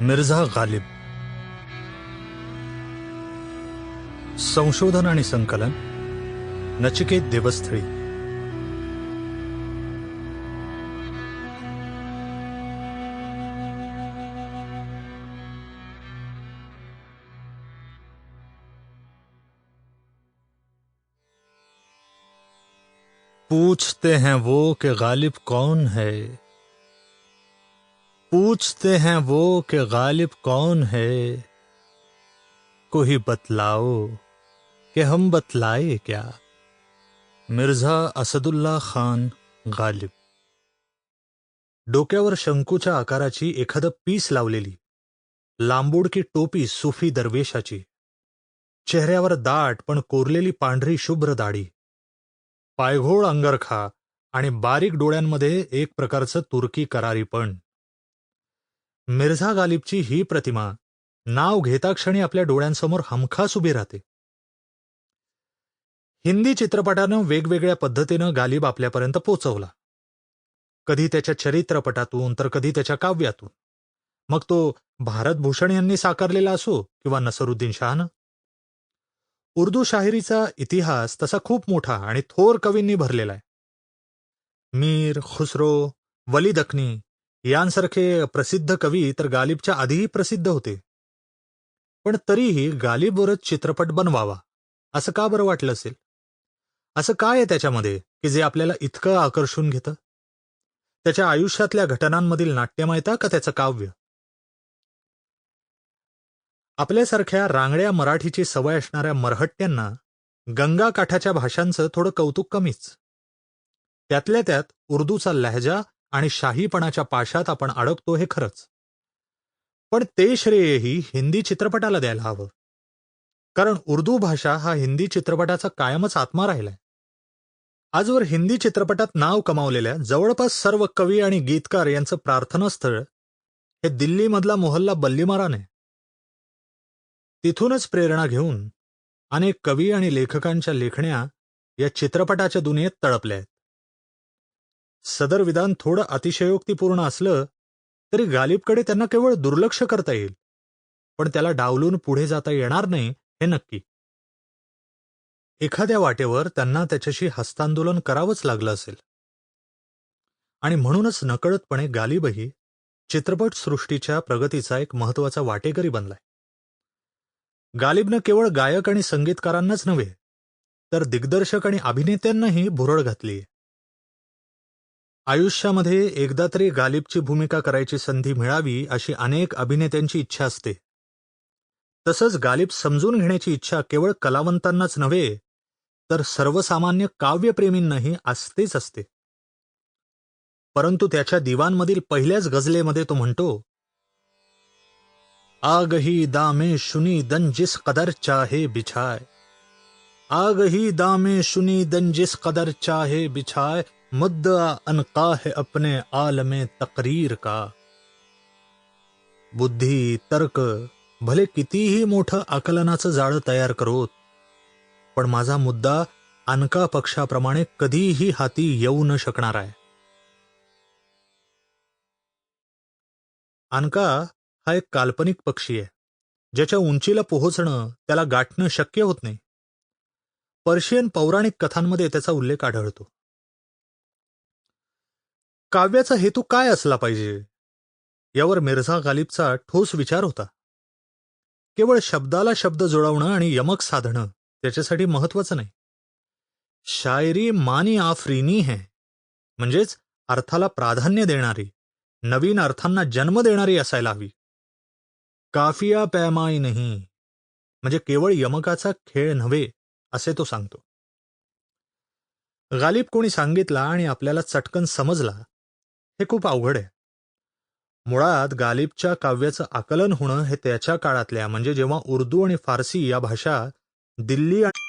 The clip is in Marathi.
मिर्झा गालिब। संशोधन आणि संकलन नचिकेत देवस्थळी। पूछते हैं वो कि गालिब कौन है? पूछते हैं वो कि गालिब कौन है। कोई बतलाओ कि हम बतलाए क्या? मिर्झा असदुल्ला खान गालिब। डोक्यावर शंकूच्या आकाराची एखादं पीस लावलेली. लांबुडकी टोपी सुफी दरवेशाची. चेहऱ्यावर दाट पण कोरलेली पांढरी शुभ्र दाढी. पायघोळ अंगरखा आणि बारीक डोळ्यांमध्ये एक प्रकारचं तुर्की करारीपण मिर्झा गालिबची ही प्रतिमा नाव घेता क्षणी आपल्या डोळ्यांसमोर हमखास उभी राहते. हिंदी चित्रपटानं वेगवेगळ्या पद्धतीनं गालिब आपल्यापर्यंत पोचवला. कधी त्याच्या चरित्रपटातून तर कधी त्याच्या काव्यातून. मग तो भारतभूषण यांनी साकारलेला असो किंवा नसरुद्दीन शहानं. उर्दू शाहिरीचा इतिहास तसा खूप मोठा आणि थोर कवींनी भरलेला आहे. मीर खुसरो वली दखनी यांसारखे प्रसिद्ध कवी तर गालिबच्या आधीही प्रसिद्ध होते. पण तरीही गालिबवरच चित्रपट बनवावा असं का बरं वाटलं असेल? असं काय आहे त्याच्यामध्ये की जे आपल्याला इतकं आकर्षून घेतं? त्याच्या आयुष्यातल्या घटनांमधील नाट्यमयता का त्याचं काव्य? आपल्यासारख्या रांगड्या मराठीची सवय असणाऱ्या मरहट्ट्यांना गंगा काठाच्या भाषांचं थोडं कौतुक कमीच. त्यातल्या त्यात उर्दूचा लहजा आणि शाहीपणाच्या पाशात आपण अडकतो हे खरंच. पण ते श्रेयही हिंदी चित्रपटाला द्यायला हवं. कारण उर्दू भाषा हा हिंदी चित्रपटाचा कायमच आत्मा राहिलाय. आजवर हिंदी चित्रपटात नाव कमावलेल्या जवळपास सर्व कवी आणि गीतकार यांचं प्रार्थनास्थळ हे दिल्लीमधला मोहल्ला बल्लीमारान. आहे तिथूनच प्रेरणा घेऊन अनेक कवी आणि लेखकांच्या लेखण्या या चित्रपटाच्या दुनियेत तळपल्या आहेत. सदर विधान थोडं अतिशयोक्तीपूर्ण असलं तरी गालिबकडे त्यांना केवळ दुर्लक्ष करता येईल. पण त्याला डावलून पुढे जाता येणार नाही हे नक्की. एखाद्या वाटेवर त्यांना त्याच्याशी हस्तांदोलन करावंच लागलं असेल. आणि म्हणूनच नकळतपणे गालिबही चित्रपट सृष्टीच्या प्रगतीचा एक महत्त्वाचा वाटेकरी बनलाय. गालिबनं केवळ गायक आणि संगीतकारांनाच नव्हे तर दिग्दर्शक आणि अभिनेत्यांनाही भुरळ घातलीय. आयुष्यामध्ये एकदा तरी गालिबची भूमिका करायची संधी मिळावी अशी अनेक अभिनेत्यांची इच्छा असते. तसंच गालिब समजून घेण्याची इच्छा केवळ कलावंतांनाच नव्हे तर सर्वसामान्य काव्यप्रेमींनाही असतेच असते. परंतु त्याच्या दिवांमधील पहिल्याच गझलेमध्ये तो म्हणतो आग ही दामे शुनी दन जिस कदर चाहे बिछाय आग ही दामे शुनी दन जिस कदर चाहे बिछाय मुद्दा अनका है अपने आलमे तकरीर का। बुद्धी तर्क भले कितीही मोठं आकलनाचं जाळं तयार करोत पण माझा मुद्दा अनका पक्षाप्रमाणे कधीही हाती येऊ न शकणार आहे. अनका हा एक काल्पनिक पक्षी आहे ज्याच्या उंचीला पोहोचणं त्याला गाठणं शक्य होत नाही. पर्शियन पौराणिक कथांमध्ये त्याचा उल्लेख आढळतो. काव्याचा हेतू काय असला पाहिजे? यावर मिर्झा गालिबचा ठोस विचार होता. केवळ शब्दाला शब्द जुळवणं आणि यमक साधणं त्याच्यासाठी महत्वाचं नाही. शायरी मानी आफरीनी है म्हणजेच अर्थाला प्राधान्य देणारी नवीन अर्थांना जन्म देणारी असायला हवी. काफिया पैमाई नाही म्हणजे केवळ यमकाचा खेळ नव्हे असे तो सांगतो. गालिब कोणी सांगितला आणि आपल्याला चटकन समजला हे खूप अवघड आहे. मुळात गालिबच्या काव्याचं आकलन होणं हे त्याच्या काळातल्या म्हणजे जेव्हा उर्दू आणि फारसी या भाषा दिल्ली आणि